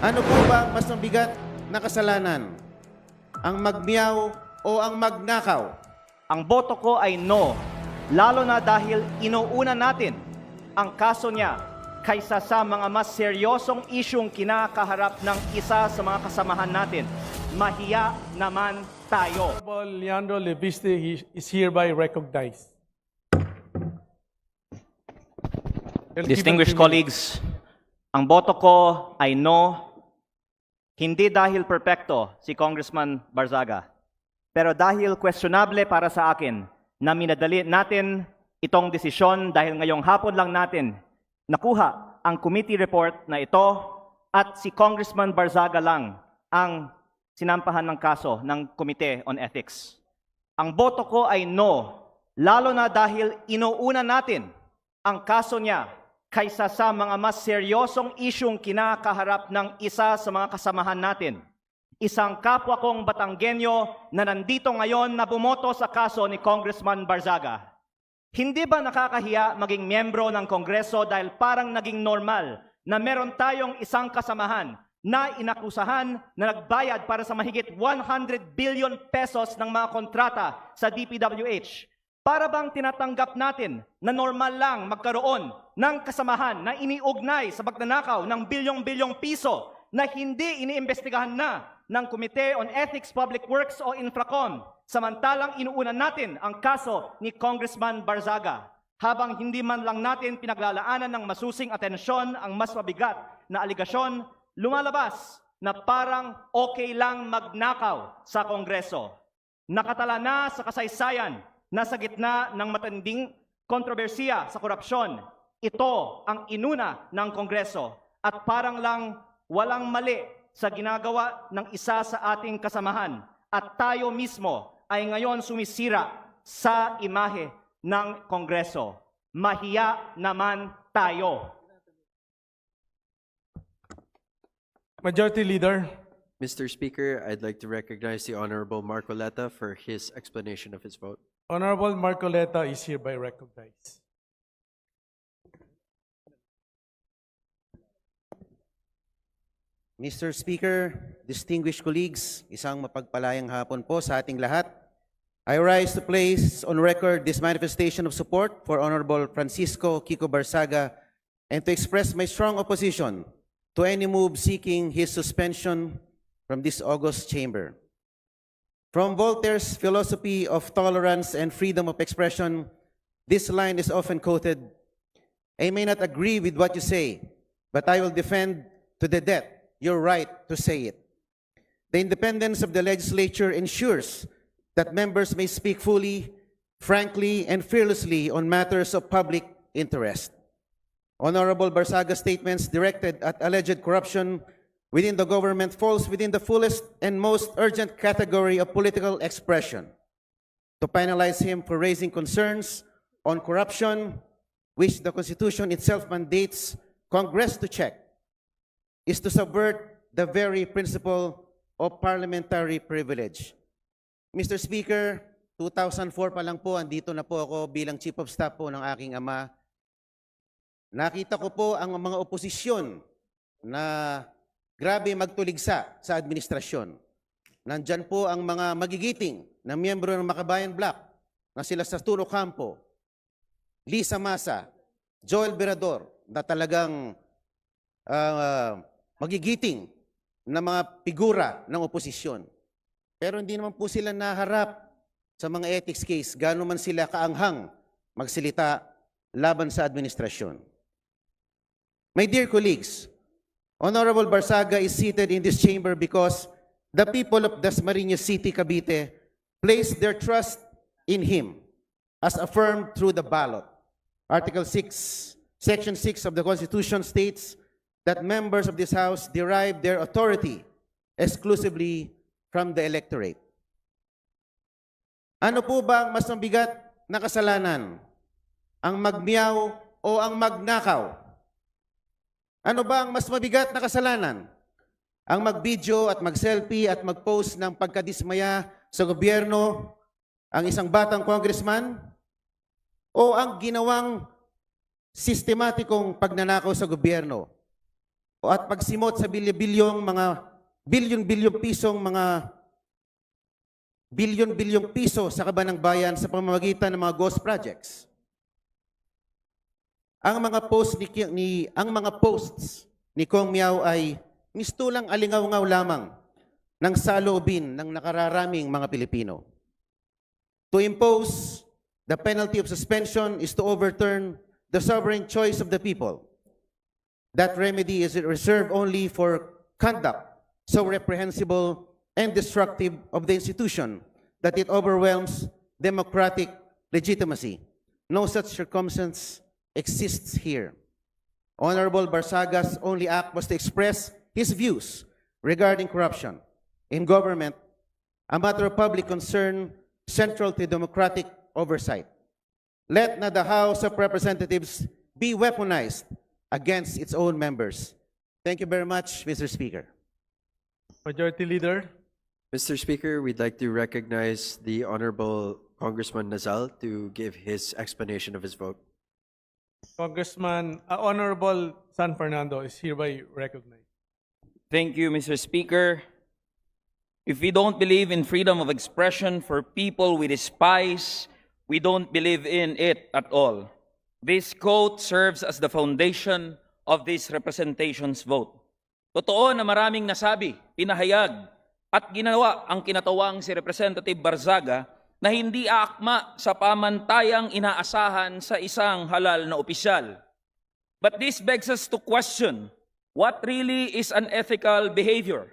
Ano po ba ang mas mabigat na kasalanan? Ang magmiyaw o ang magnakaw? Ang boto ko ay no, lalo na dahil inuuna natin ang kaso niya kaysa sa mga mas seryosong isyong kinakaharap ng isa sa mga kasamahan natin. Mahiya naman tayo. Honorable Leandro Leviste is hereby recognized. Distinguished colleagues, ang boto ko ay no, hindi dahil perpekto si Congressman Barzaga, pero dahil questionable para sa akin na minadali natin itong desisyon dahil ngayong hapon lang natin nakuha ang committee report na ito at si Congressman Barzaga lang ang sinampahan ng kaso ng Committee on Ethics. Ang boto ko ay no, lalo na dahil inuuna natin ang kaso niya kaysa sa mga mas seryosong isyong kinakaharap ng isa sa mga kasamahan natin. Isang kapwa kong Batanggenyo na nandito ngayon na bumoto sa kaso ni Congressman Barzaga. Hindi ba nakakahiya maging miyembro ng Kongreso dahil parang naging normal na meron tayong isang kasamahan na inakusahan na nagbayad para sa mahigit 100 billion pesos ng mga kontrata sa DPWH? Para bang tinatanggap natin na normal lang magkaroon ng kasamahan na iniugnay sa pagnanakaw ng bilyong-bilyong piso na hindi iniimbestigahan na ng Committee on Ethics, Public Works o Infracom samantalang inuunan natin ang kaso ni Congressman Barzaga habang hindi man lang natin pinaglalaanan ng masusing atensyon ang mas mabigat na aligasyon lumalabas na parang okay lang magnakaw sa Kongreso. Nakatala na sa kasaysayan na sa gitna ng matinding kontrobersiya sa korupsyon. Ito ang inuna ng Kongreso at parang lang walang mali sa ginagawa ng isa sa ating kasamahan at tayo mismo ay ngayon sumisira sa imahe ng Kongreso. Mahiya naman tayo. Majority Leader, Mr. Speaker, I'd like to recognize the Honorable Marcoleta for his explanation of his vote. Honorable Marcoleta is hereby recognized. Mr. Speaker, distinguished colleagues, isang mapagpalayang hapon po sa ating lahat. I rise to place on record this manifestation of support for Honorable Francisco Kiko Barsaga and to express my strong opposition to any move seeking his suspension from this august chamber. From Voltaire's philosophy of tolerance and freedom of expression, this line is often quoted I may not agree with what you say, but I will defend to the death your right to say it. The independence of the legislature ensures that members may speak fully, frankly, and fearlessly on matters of public interest. Honorable Barsaga's statements directed at alleged corruption within the government falls within the fullest and most urgent category of political expression. To penalize him for raising concerns on corruption, which the Constitution itself mandates Congress to check, is to subvert the very principle of parliamentary privilege. Mr. Speaker, 2004 pa lang po, andito na po ako bilang Chief of Staff po ng aking ama. Nakita ko po ang mga oposisyon na grabe magtuligsa sa administrasyon. Nandyan po ang mga magigiting na miyembro ng Makabayan Black na sila sa Tuno Campo, Lisa Masa, Joel Berador, na talagang ah, magigiting na mga figura ng oposisyon. Pero hindi naman po sila naharap sa mga ethics case, gano'n man sila kaanghang magsilita laban sa administrasyon. My dear colleagues, Honorable Barsaga is seated in this chamber because the people of Dasmariñas City, Cavite, placed their trust in him as affirmed through the ballot. Article 6, Section 6 of the Constitution states that members of this House derive their authority exclusively from the electorate. Ano po ba ang mas mabigat na kasalanan? Ang magmiyaw o ang magnakaw? Ano ba ang mas mabigat na kasalanan? Ang mag-video at mag-selfie at mag-post ng pagkadismaya sa gobyerno, ang isang batang congressman? O ang ginawang sistematikong pagnanakaw sa gobyerno? o at pagsimot sa bilyon-bilyong mga bilyon-bilyong pisong mga bilyon-bilyong piso sa kaban ng bayan sa pamamagitan ng mga ghost projects. Ang mga post ni, ni ang mga posts ni Kong Miao ay mistulang alingaw-ngaw lamang ng saloobin ng nakararaming mga Pilipino. To impose the penalty of suspension is to overturn the sovereign choice of the people. That remedy is reserved only for conduct so reprehensible and destructive of the institution that it overwhelms democratic legitimacy. No such circumstance exists here. Honorable Barsaga's only act was to express his views regarding corruption in government, a matter of public concern central to democratic oversight. Let not the House of Representatives be weaponized against its own members. Thank you very much, Mr. Speaker. Majority Leader, Mr. Speaker, we'd like to recognize the Honorable Congressman Nazal to give his explanation of his vote. Congressman, uh, Honorable San Fernando is hereby recognized. Thank you, Mr. Speaker. If we don't believe in freedom of expression for people we despise, we don't believe in it at all. This quote serves as the foundation of this representation's vote. Totoo na maraming nasabi, pinahayag, at ginawa ang kinatawang si Representative Barzaga na hindi aakma sa pamantayang inaasahan sa isang halal na opisyal. But this begs us to question what really is unethical behavior.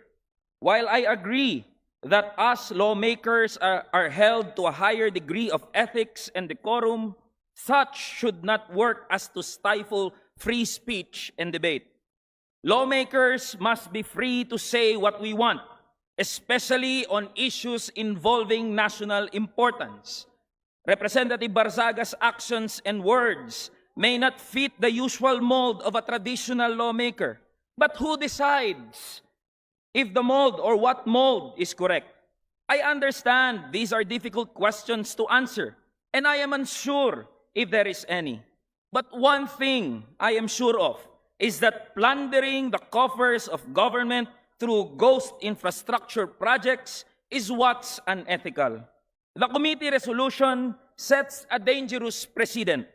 While I agree that us lawmakers are, are held to a higher degree of ethics and decorum, such should not work as to stifle free speech and debate. Lawmakers must be free to say what we want, especially on issues involving national importance. Representative Barzaga's actions and words may not fit the usual mold of a traditional lawmaker. But who decides if the mold or what mold is correct? I understand these are difficult questions to answer, and I am unsure if there is any. But one thing I am sure of is that plundering the coffers of government through ghost infrastructure projects is what's unethical. The committee resolution sets a dangerous precedent.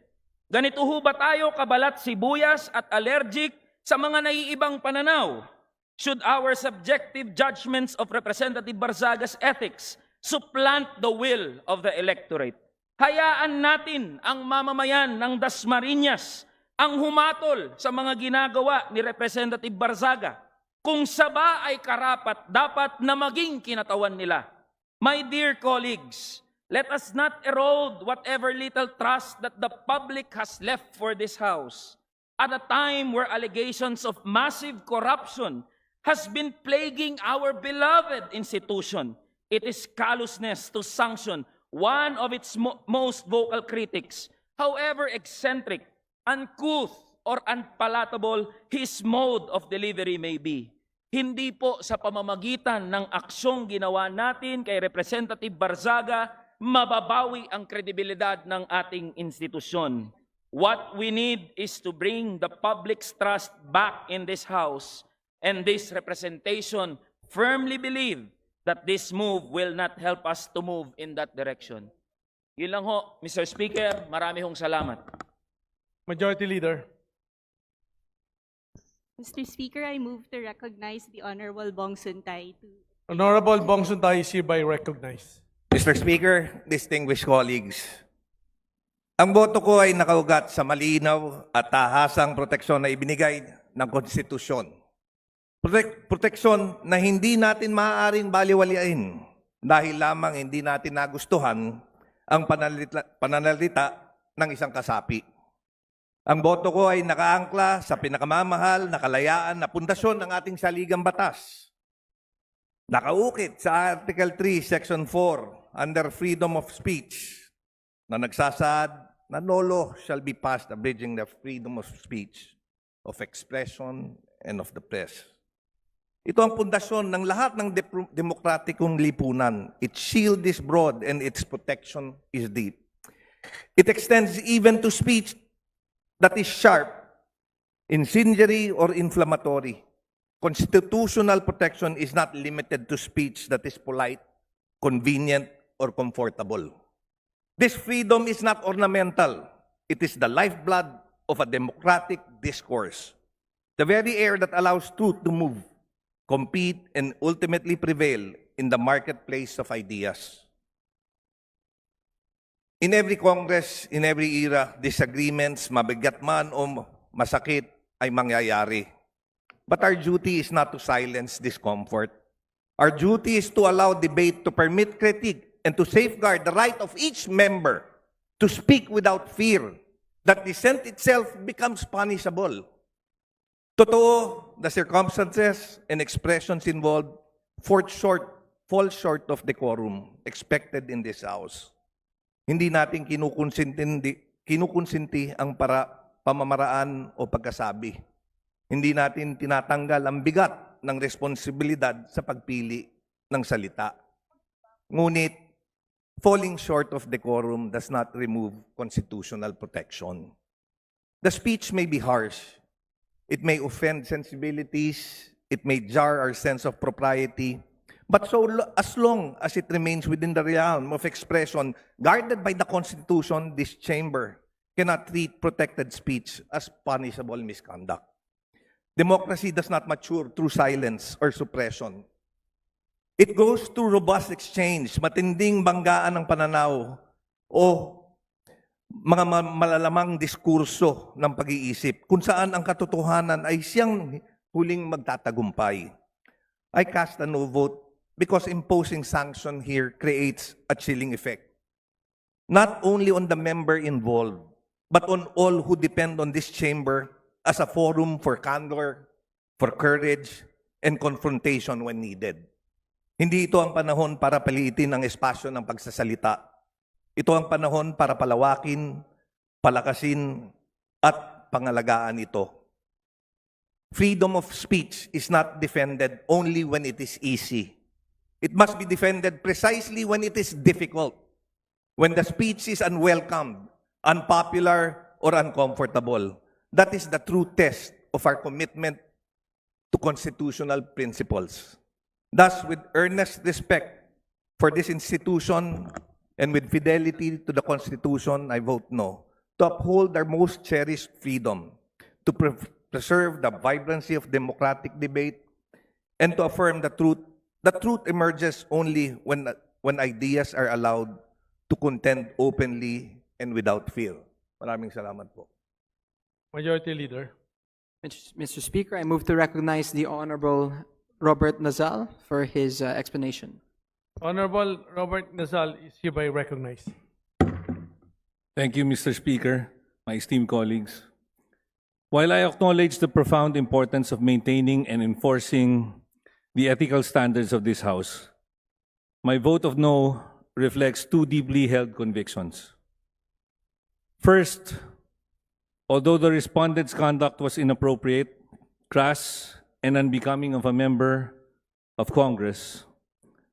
Ganito ho ba tayo kabalat sibuyas at allergic sa mga naiibang pananaw? Should our subjective judgments of Representative Barzaga's ethics supplant the will of the electorate? Hayaan natin ang mamamayan ng Dasmariñas ang humatol sa mga ginagawa ni Representative Barzaga. Kung saba ay karapat, dapat na maging kinatawan nila. My dear colleagues, let us not erode whatever little trust that the public has left for this House. At a time where allegations of massive corruption has been plaguing our beloved institution, it is callousness to sanction one of its mo- most vocal critics, however eccentric, uncouth, or unpalatable his mode of delivery may be. Hindi po sa pamamagitan ng aksyong ginawa natin kay Representative Barzaga, mababawi ang kredibilidad ng ating institusyon. What we need is to bring the public's trust back in this House, and this representation firmly believe that this move will not help us to move in that direction. Yun lang ho, Mr. Speaker, marami hong salamat. Majority Leader, Mr. Speaker, I move to recognize the Honorable Bong Suntay Honorable Bong Suntay is hereby recognized. Mr. Speaker, distinguished colleagues, ang boto ko ay nakaugat sa malinaw at tahasang proteksyon na ibinigay ng konstitusyon. Protek- proteksyon na hindi natin maaaring baliwaliin dahil lamang hindi natin nagustuhan ang panalita, pananalita ng isang kasapi. Ang boto ko ay nakaangkla sa pinakamamahal na kalayaan na pundasyon ng ating saligang batas. Nakaukit sa Article 3, Section 4, under freedom of speech, na nagsasaad na no law shall be passed abridging the freedom of speech, of expression, and of the press. Ito ang pundasyon ng lahat ng dep- demokratikong lipunan. Its shield is broad and its protection is deep. It extends even to speech that is sharp. incendiary, or inflammatory. Constitutional protection is not limited to speech that is polite, convenient, or comfortable. This freedom is not ornamental. It is the lifeblood of a democratic discourse. The very air that allows truth to move, compete, and ultimately prevail in the marketplace of ideas. In every Congress, in every era, disagreements, mabigat man o masakit, ay mangyayari. But our duty is not to silence discomfort. Our duty is to allow debate to permit critique and to safeguard the right of each member to speak without fear that dissent itself becomes punishable. Totoo, the circumstances and expressions involved fall short, fall short of decorum expected in this House. Hindi natin kinukonsinti, kinukonsinti ang para, pamamaraan o pagkasabi. Hindi natin tinatanggal ang bigat ng responsibilidad sa pagpili ng salita. Ngunit, falling short of decorum does not remove constitutional protection. The speech may be harsh. It may offend sensibilities. It may jar our sense of propriety. But so as long as it remains within the realm of expression guarded by the Constitution, this chamber cannot treat protected speech as punishable misconduct. Democracy does not mature through silence or suppression. It goes through robust exchange, matinding banggaan ng pananaw o mga ma- malalamang diskurso ng pag-iisip kung saan ang katotohanan ay siyang huling magtatagumpay. I cast a no vote because imposing sanction here creates a chilling effect. Not only on the member involved, but on all who depend on this chamber as a forum for candor, for courage, and confrontation when needed. Hindi ito ang panahon para paliitin ang espasyo ng pagsasalita. Ito ang panahon para palawakin, palakasin, at pangalagaan ito. Freedom of speech is not defended only when it is easy. It must be defended precisely when it is difficult, when the speech is unwelcome, unpopular, or uncomfortable. That is the true test of our commitment to constitutional principles. Thus, with earnest respect for this institution and with fidelity to the Constitution, I vote no. To uphold our most cherished freedom, to pre- preserve the vibrancy of democratic debate, and to affirm the truth. The truth emerges only when, when ideas are allowed to contend openly and without fear. Maraming salamat po. Majority Leader. Mr. Speaker, I move to recognize the Honorable Robert Nazal for his uh, explanation. Honorable Robert Nazal is hereby recognized. Thank you, Mr. Speaker, my esteemed colleagues. While I acknowledge the profound importance of maintaining and enforcing the ethical standards of this House, my vote of no reflects two deeply held convictions. First, although the respondent's conduct was inappropriate, crass, and unbecoming of a member of Congress,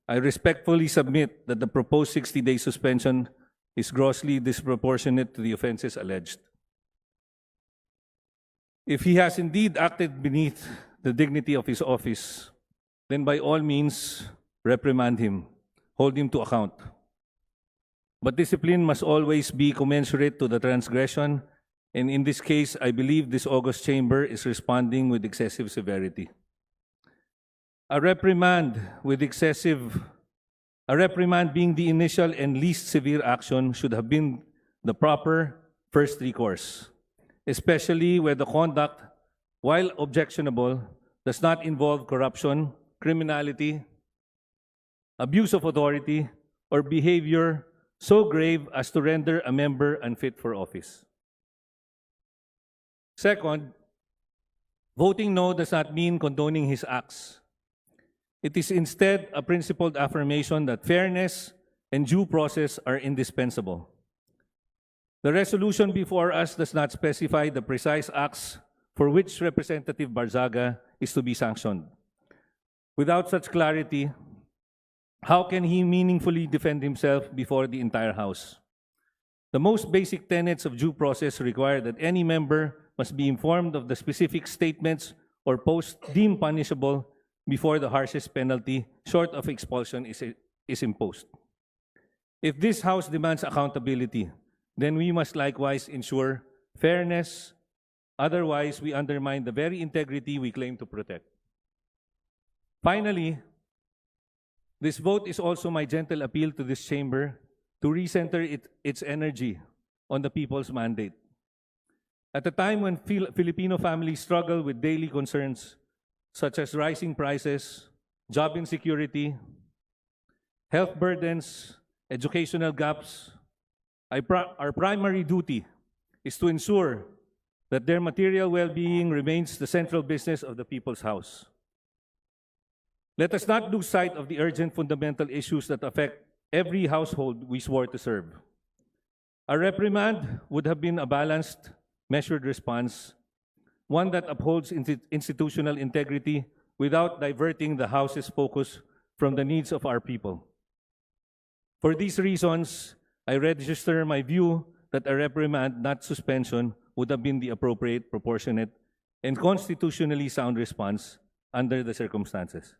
I respectfully submit that the proposed 60-day suspension is grossly disproportionate to the offenses alleged. If he has indeed acted beneath the dignity of his office, then by all means, reprimand him, hold him to account. But discipline must always be commensurate to the transgression, and in this case, I believe this August chamber is responding with excessive severity. A reprimand with excessive, a reprimand being the initial and least severe action should have been the proper first recourse, especially where the conduct, while objectionable, does not involve corruption, criminality, abuse of authority, or behavior so grave as to render a member unfit for office. Second, voting no does not mean condoning his acts. It is instead a principled affirmation that fairness and due process are indispensable. The resolution before us does not specify the precise acts for which Representative Barzaga is to be sanctioned. Without such clarity, how can he meaningfully defend himself before the entire House? The most basic tenets of due process require that any member must be informed of the specific statements or posts deemed punishable before the harshest penalty, short of expulsion, is, is imposed. If this House demands accountability, then we must likewise ensure fairness. Otherwise, we undermine the very integrity we claim to protect. Finally, this vote is also my gentle appeal to this chamber to recenter it, its energy on the people's mandate. At a time when Fil- Filipino families struggle with daily concerns such as rising prices, job insecurity, health burdens, educational gaps, our primary duty is to ensure that their material well-being remains the central business of the People's House. Let us not lose sight of the urgent fundamental issues that affect every household we swore to serve. A reprimand would have been a balanced, measured response, one that upholds institutional integrity without diverting the House's focus from the needs of our people. For these reasons, I register my view that a reprimand, not suspension, would have been the appropriate, proportionate, and constitutionally sound response under the circumstances.